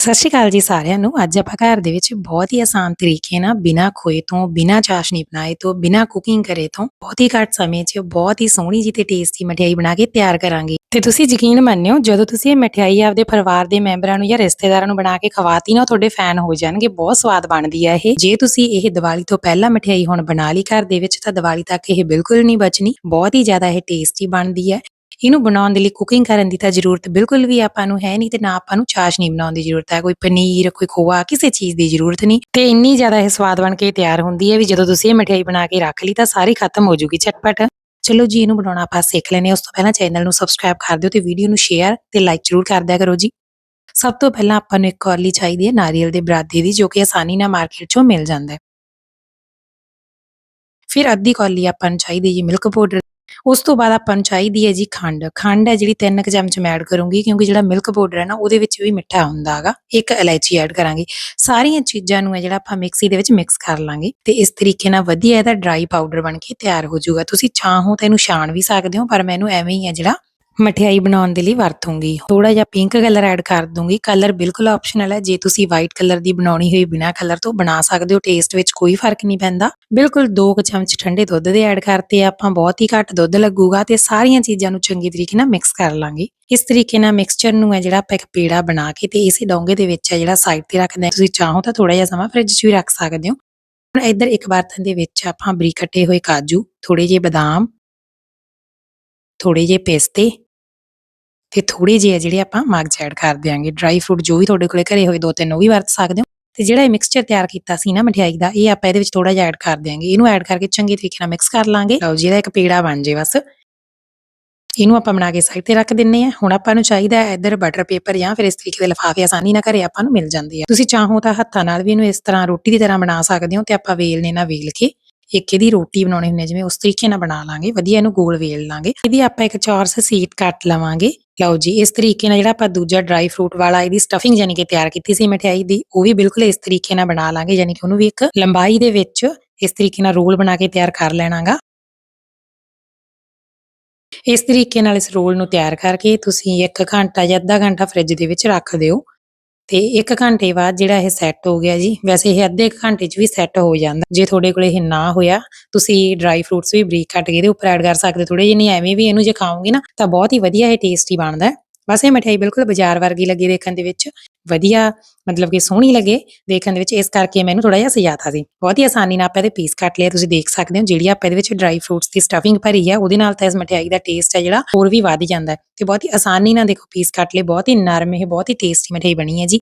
ਸਤਿ ਸ਼੍ਰੀ ਅਕਾਲ ਜੀ ਸਾਰਿਆਂ ਨੂੰ। ਅੱਜ ਆਪਾਂ ਘਰ ਦੇ ਵਿੱਚ ਬਹੁਤ ਹੀ ਆਸਾਨ ਤਰੀਕੇ ਨਾਲ ਬਿਨਾਂ ਖੋਏ ਤੋਂ, ਬਿਨਾਂ ਚਾਸ਼ਨੀ ਬਣਾਏ ਤੋਂ, ਬਿਨਾਂ ਕੁਕਿੰਗ ਕਰੇ ਤੋਂ ਬਹੁਤ ਹੀ ਘੱਟ ਸਮੇਂ 'ਚ ਬਹੁਤ ਹੀ ਸੋਹਣੀ ਜਿਹੀ ਤੇ ਟੇਸਟੀ ਮਠਿਆਈ ਬਣਾ ਕੇ ਤਿਆਰ ਕਰਾਂਗੇ। ਤੇ ਤੁਸੀਂ ਯਕੀਨ ਮੰਨਿਓ, ਜਦੋਂ ਤੁਸੀਂ ਇਹ ਮਠਿਆਈ ਆਪਦੇ ਪਰਿਵਾਰ ਦੇ ਮੈਂਬਰਾਂ ਨੂੰ ਜਾਂ ਰਿਸ਼ਤੇਦਾਰਾਂ ਨੂੰ ਬਣਾ ਕੇ ਖਵਾਤੀ ਨਾ ਤੁਹਾਡੇ ਫੈਨ ਹੋ ਜਾਣਗੇ। ਬਹੁਤ ਸਵਾਦ ਬਣਦੀ ਹੈ ਇਹ। ਜੇ ਤੁਸੀਂ ਇਹ ਦੀਵਾਲੀ ਤੋਂ ਪਹਿਲਾਂ ਮਠਿਆਈ ਹੁਣ ਬਣਾ ਲਈ ਘਰ ਦੇ ਵਿੱਚ, ਤਾਂ ਦੀਵਾਲੀ ਤੱਕ ਇਹ ਬਿਲਕੁਲ ਨਹੀਂ ਬਚਣੀ। ਬਹੁਤ ਹੀ ਜ਼ਿਆਦਾ ਇਹ ਟੇਸਟੀ ਬਣਦੀ ਹੈ ਇਹਨੂੰ ਬਣਾਉਣ ਦੇ ਲਈ ਕੁਕਿੰਗ ਕਰਨ ਦੀ ਤਾਂ ਜ਼ਰੂਰਤ ਬਿਲਕੁਲ ਵੀ ਆਪਾਂ ਨੂੰ ਹੈ ਨਹੀਂ ਤੇ ਨਾ ਆਪਾਂ ਨੂੰ ਚਾਸ਼ਨੀ ਬਣਾਉਣ ਦੀ ਜ਼ਰੂਰਤ ਹੈ, ਕੋਈ ਪਨੀਰ, ਕੋਈ ਖੋਆ, ਕਿਸੇ ਚੀਜ਼ ਦੀ ਜ਼ਰੂਰਤ ਨਹੀਂ। ਤੇ ਇੰਨੀ ਜ਼ਿਆਦਾ ਇਹ ਸਵਾਦ ਬਣ ਕੇ ਤਿਆਰ ਹੁੰਦੀ ਹੈ ਵੀ ਜਦੋਂ ਤੁਸੀਂ ਇਹ ਮਠਿਆਈ ਬਣਾ ਕੇ ਰੱਖ ਲਈ ਤਾਂ ਸਾਰੀ ਖਤਮ ਹੋ ਜੂਗੀ ਝਟਪਟ। ਚਲੋ ਜੀ, ਇਹਨੂੰ ਬਣਾਉਣਾ ਆਪਾਂ ਸਿੱਖ ਲੈਨੇ ਹਾਂ। ਉਸ ਤੋਂ ਪਹਿਲਾਂ ਚੈਨਲ ਨੂੰ ਸਬਸਕ੍ਰਾਈਬ ਕਰ ਦਿਓ ਤੇ ਵੀਡੀਓ ਨੂੰ ਸ਼ੇਅਰ ਤੇ ਲਾਈਕ ਜ਼ਰੂਰ ਕਰ ਦਿਆ ਕਰੋ ਜੀ। ਸਭ ਤੋਂ ਪਹਿਲਾਂ ਆਪਾਂ ਨੂੰ ਇੱਕ ਕੌਲੀ ਚਾਹੀਦੀ ਹੈ, ਨਾਰੀਅਲ ਦੇ ਬਰਾਦੇ ਦੀ, ਜੋ ਕਿ ਆਸਾਨੀ ਨਾਲ ਮਾਰਕੀਟ 'ਚੋਂ ਮਿਲ ਜਾਂਦਾ ਹੈ। ਫਿਰ ਅੱਧੀ ਕੌਲੀ ਆਪਾਂ ਨੂੰ ਚਾਹੀਦੀ ਜੀ ਮਿਲਕ ਪਾਊਡਰ ਉਸ ਤੋਂ ਬਾਅਦ ਆਪਾਂ ਨੂੰ ਚਾਹੀਦੀ ਹੈ ਜੀ ਖੰਡ। ਖੰਡ ਹੈ ਜਿਹੜੀ 3 ਕੁ ਚਮਚ ਮੈਂ ਐਡ ਕਰੂੰਗੀ ਕਿਉਂਕਿ ਜਿਹੜਾ ਮਿਲਕ ਪਾਊਡਰ ਹੈ ਨਾ, ਉਹਦੇ ਵਿੱਚ ਵੀ ਮਿੱਠਾ ਹੁੰਦਾ ਹੈਗਾ। ਇੱਕ ਇਲਾਇਚੀ ਐਡ ਕਰਾਂਗੇ। ਸਾਰੀਆਂ ਚੀਜ਼ਾਂ ਨੂੰ ਹੈ ਜਿਹੜਾ ਆਪਾਂ ਮਿਕਸੀ ਦੇ ਵਿੱਚ ਮਿਕਸ ਕਰ ਲਾਂਗੇ ਤੇ ਇਸ ਤਰੀਕੇ ਨਾਲ ਵਧੀਆ ਇਹਦਾ ਡਰਾਈ ਪਾਊਡਰ ਬਣ ਕੇ ਤਿਆਰ ਹੋ ਜਾਊਗਾ। ਤੁਸੀਂ ਚਾਹੋ ਤਾਂ ਇਹਨੂੰ ਛਾਣ ਵੀ ਸਕਦੇ ਹੋ, ਪਰ ਮੈਨੂੰ ਐਵੇਂ ਹੀ ਹੈ ਜਿਹੜਾ ਮਠਿਆਈ ਬਣਾਉਣ ਦੇ ਲਈ ਵਰਤੂੰਗੀ। ਥੋੜਾ ਜਿਹਾ ਪਿੰਕ ਕਲਰ ਐਡ ਕਰ ਦੂੰਗੀ। ਕਲਰ ਬਿਲਕੁਲ ਆਪਸ਼ਨਲ ਹੈ। ਜੇ ਤੁਸੀਂ ਵਾਈਟ ਕਲਰ ਦੀ ਬਣਾਉਣੀ ਹੋਈ ਬਿਨਾ ਕਲਰ ਤੋਂ ਬਣਾ ਸਕਦੇ ਹੋ। ਟੇਸਟ ਵਿੱਚ ਕੋਈ ਫ਼ਰਕ ਨਹੀਂ ਪੈਂਦਾ। ਬਿਲਕੁਲ 2 ਚਮਚ ਠੰਡੇ ਦੁੱਧ ਦੇ ਐਡ ਕਰਤੇ ਆਪਾਂ। ਬਹੁਤ ਹੀ ਘੱਟ ਦੁੱਧ ਲੱਗੂਗਾ ਤੇ ਸਾਰੀਆਂ ਚੀਜ਼ਾਂ ਨੂੰ ਚੰਗੀ ਤਰੀਕੇ ਨਾਲ ਮਿਕਸ ਕਰ ਲਾਂਗੇ। ਇਸ ਤਰੀਕੇ ਨਾਲ ਮਿਕਸਚਰ ਨੂੰ ਹੈ ਜਿਹੜਾ ਆਪਾਂ ਇੱਕ ਪੇੜਾ ਬਣਾ ਕੇ ਤੇ ਇਸੇ ਡੋਂਗੇ ਦੇ ਵਿੱਚ ਹੈ ਜਿਹੜਾ ਸਾਈਡ ਤੇ ਰੱਖਦੇ ਹਾਂ। ਤੁਸੀਂ ਚਾਹੋ ਤਾਂ ਥੋੜਾ ਜਿਹਾ ਸਮਾਂ ਫ੍ਰਿਜ 'ਚ ਵੀ ਰੱਖ ਸਕਦੇ ਹੋ। ਹੁਣ ਇੱਧਰ ਇੱਕ ਬਰਤਨ ਦੇ ਵਿੱਚ ਆਪਾਂ ਬਰੀਕ ਕੱਟੇ ਹੋਏ ਕਾਜੂ ਥੋੜੇ ਜਿਹੇ ਬਦਾਮ ਥੋੜੇ ਜਿਹੇ ਪਿਸਤੇ ਤੇ ਥੋੜੇ ਜਿਹੇ ਜਿਹੜੇ ਆਪਾਂ ਮਗਜ ਐਡ ਕਰ ਦਿਆਂਗੇ। ਡਰਾਈ ਫਰੂਟ ਜੋ ਵੀ ਤੁਹਾਡੇ ਕੋਲੇ ਘਰੇ ਹੋਏ ਦੋ ਤਿੰਨ ਉਹ ਵੀ ਵਰਤ ਸਕਦੇ ਹੋ। ਤੇ ਜਿਹੜਾ ਇਹ ਮਿਕਸਚਰ ਤਿਆਰ ਕੀਤਾ ਸੀ ਨਾ ਮਠਿਆਈ ਦਾ, ਇਹ ਆਪਾਂ ਇਹਦੇ ਵਿੱਚ ਥੋੜਾ ਜਿਹਾ ਐਡ ਕਰ ਦਿਆਂਗੇ। ਇਹਨੂੰ ਐਡ ਕਰਕੇ ਚੰਗੇ ਤਰੀਕੇ ਨਾਲ ਮਿਕਸ ਕਰ ਲਾਂਗੇ। ਲਓ ਜੀ, ਇਹਦਾ ਇੱਕ ਪੇੜਾ ਬਣ ਜੇ ਬਸ। ਇਹਨੂੰ ਆਪਾਂ ਬਣਾ ਕੇ ਸਾਈਡ ਤੇ ਰੱਖ ਦਿੰਨੇ ਆ। ਹੁਣ ਆਪਾਂ ਨੂੰ ਚਾਹੀਦਾ ਹੈ ਇੱਧਰ ਬਟਰ ਪੇਪਰ ਜਾਂ ਫਿਰ ਇਸ ਤਰੀਕੇ ਦੇ ਲਿਫਾਫੇ ਆਸਾਨੀ ਨਾਲ ਘਰੇ ਆਪਾਂ ਨੂੰ ਮਿਲ ਜਾਂਦੇ ਆ। ਤੁਸੀਂ ਚਾਹੋ ਤਾਂ ਹੱਥਾਂ ਨਾਲ ਵੀ ਇਹਨੂੰ ਇਸ ਤਰ੍ਹਾਂ ਰੋਟੀ ਦੀ ਤਰ੍ਹਾਂ ਬਣਾ ਸਕਦੇ ਹੋ ਤੇ ਆਪਾਂ ਵੇਲਨੇ ਨਾਲ ਵੇਲ ਕੇ ਇੱਕ ਇਹਦੀ ਰੋਟੀ ਬਣਾਉਣੀ ਹੁੰਦੀ ਹੈ, ਜਿਵੇਂ ਉਸ ਤਰੀਕੇ ਨਾਲ ਬਣਾ ਲਾਂਗੇ। ਵਧੀਆ ਇਹਨੂੰ ਗੋਲ ਵੇਲ ਲਾਂਗੇ। ਇਹਦੀ ਆਪਾਂ ਇੱਕ ਚੌਰਸ ਸੀਟ ਕੱਟ ਲਵਾਂਗੇ। ਲਓ ਜੀ, ਇਸ ਤਰੀਕੇ ਨਾਲ ਜਿਹੜਾ ਆਪਾਂ ਦੂਜਾ ਡਰਾਈ ਫਰੂਟ ਵਾਲਾ ਇਹਦੀ ਸਟਫਿੰਗ ਯਾਨੀ ਕਿ ਤਿਆਰ ਕੀਤੀ ਸੀ ਮਠਿਆਈ ਦੀ, ਉਹ ਵੀ ਬਿਲਕੁਲ ਇਸ ਤਰੀਕੇ ਨਾਲ ਬਣਾ ਲਾਂਗੇ ਯਾਨੀ ਕਿ ਉਹਨੂੰ ਵੀ ਇੱਕ ਲੰਬਾਈ ਦੇ ਵਿੱਚ ਇਸ ਤਰੀਕੇ ਨਾਲ ਰੋਲ ਬਣਾ ਕੇ ਤਿਆਰ ਕਰ ਲੈਣਾਗਾ। ਇਸ ਤਰੀਕੇ ਨਾਲ ਇਸ ਰੋਲ ਨੂੰ ਤਿਆਰ ਕਰਕੇ ਤੁਸੀਂ 1 ਘੰਟਾ ਜਾਂ ਅੱਧਾ ਘੰਟਾ ਫ੍ਰਿਜ ਦੇ ਵਿੱਚ ਰੱਖ ਦਿਓ। ਤੇ 1 ਘੰਟੇ ਬਾਅਦ ਜਿਹੜਾ ਇਹ ਸੈੱਟ ਹੋ ਗਿਆ ਜੀ, ਵੈਸੇ ਇਹ ਅੱਧੇ ਕੁ ਘੰਟੇ 'ਚ ਵੀ ਸੈੱਟ ਹੋ ਜਾਂਦਾ। ਜੇ ਤੁਹਾਡੇ ਕੋਲੇ ਇਹ ਨਾ ਹੋਇਆ, ਤੁਸੀਂ ਡਰਾਈ ਫਰੂਟਸ ਵੀ ਬਰੀਕ ਕੱਟ ਕੇ ਇਹਦੇ ਉੱਪਰ ਐਡ ਕਰ ਸਕਦੇ ਥੋੜੇ ਜਿਹੇ, ਨਹੀਂ ਐਵੇਂ ਵੀ ਇਹਨੂੰ ਜੇ ਖਾਓਗੇ ਨਾ, ਤਾਂ ਬਹੁਤ ਹੀ ਵਧੀਆ ਇਹ ਟੇਸਟੀ ਬਣਦਾ ਹੈ। ਬਸ ਇਹ ਮਠਿਆਈ ਬਿਲਕੁਲ ਬਾਜ਼ਾਰ ਵਰਗੀ ਲੱਗੇ ਦੇਖਣ ਦੇ ਵਿੱਚ। ਵਧੀਆ, ਮਤਲਬ ਕਿ ਸੋਹਣੀ ਲੱਗੇ ਦੇਖਣ ਦੇ ਵਿੱਚ, ਇਸ ਕਰਕੇ ਮੈਨੂੰ ਥੋੜਾ ਜਿਹਾ ਸਜਾਤਾ ਸੀ। ਬਹੁਤ ਹੀ ਆਸਾਨੀ ਨਾਲ ਆਪਾਂ ਇਹਦੇ ਪੀਸ ਕੱਟ ਲਿਆ, ਤੁਸੀਂ ਦੇਖ ਸਕਦੇ ਹੋ ਜਿਹੜੀ ਆਪਾਂ ਇਹਦੇ ਵਿੱਚ ਡਰਾਈ ਫਰੂਟਸ ਦੀ ਸਟਫਿੰਗ ਭਰੀ ਹੈ ਉਹਦੇ ਨਾਲ ਤਾਂ ਇਸ ਮਠਿਆਈ ਦਾ ਟੇਸਟ ਹੈ ਜਿਹੜਾ ਹੋਰ ਵੀ ਵਧ ਜਾਂਦਾ ਹੈ। ਤੇ ਬਹੁਤ ਹੀ ਆਸਾਨੀ ਨਾਲ ਦੇਖੋ ਪੀਸ ਕੱਟ ਲਏ, ਬਹੁਤ ਹੀ ਨਰਮ ਇਹ, ਬਹੁਤ ਹੀ ਟੇਸਟੀ ਮਠਿਆਈ ਬਣੀ ਹੈ ਜੀ।